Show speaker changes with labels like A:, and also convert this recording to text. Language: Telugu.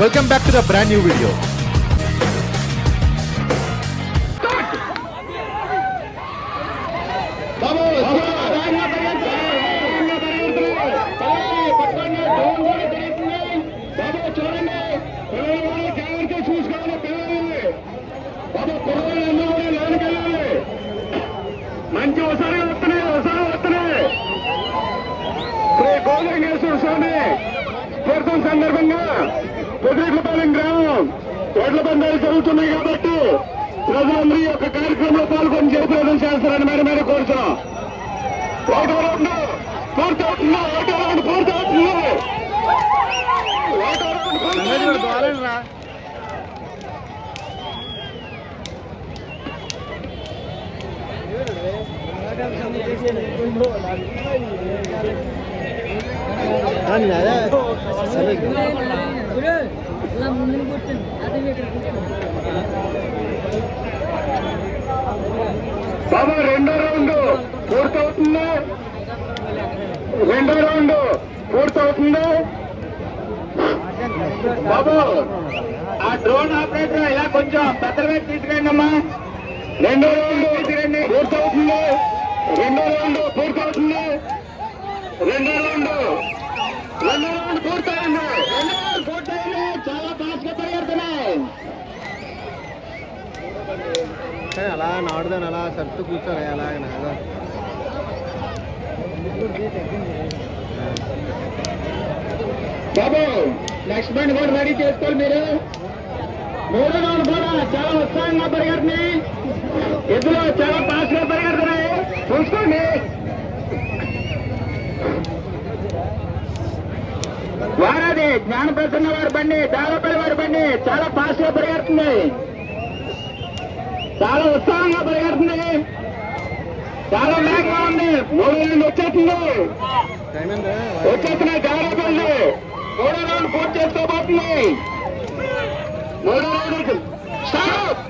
A: Welcome back to the brand new video మంచి ఒకసారి వస్తున్నాయి ఒకసారి వస్తున్నాయి. శ్రీ స్వామి సందర్భంగా పొదిరెడ్లపాలెం గ్రామం. ఎడ్ల పందాలు జరుగుతున్నాయి కాబట్టి ప్రజలందరూ ఈ యొక్క కార్యక్రమంలో పాల్గొని జయప్రదం చేస్తారని మేడం మీద కోరుతున్నాం. ఒకటో రౌండ్
B: కూర్చోండి
A: బాబా రెండో రౌండ్ పూర్తవుతుంది? రెండో రౌండ్ పూర్తవుతుంది? బాబు ఆ డ్రోన్ ఆపరేటర్ ఇలా కొంచెం భద్రమే తీసుకురండి అమ్మా. రెండో రౌండ్ తీసుకురండి. పూర్తవుతుంది? రెండో రౌండ్ పూర్తవుతుంది? రెండో
C: కానీ అలా నాడుదాను అలా సర్తు కూర్చోరా అలా అలా.
A: బాబు నెక్స్ట్ బండి కూడా రెడీ చేసుకోవాలి మీరు. మూడో రౌండ్ కూడా చాలా ఉత్సాహంగా పరిగెడుతున్నాయి. ఎద్దులు చాలా ఫాస్ట్ జ్ఞాన ప్రసన్న వారి బండి దాదాపల్లి వారి బండి చాలా ఫాస్ట్గా పరిగెడుతుంది. చాలా ఉత్సాహంగా పరిగెడుతుంది. చాలా వేగంగా ఉంది. మూడు నుండి వచ్చేస్తుంది
C: టైం ఎంత
A: వచ్చేస్తున్నాయి జాగ్రత్త మూడో రౌండ్ పూర్తి చేసుకోబోతుంది మూడో రౌండ్ స్టాప్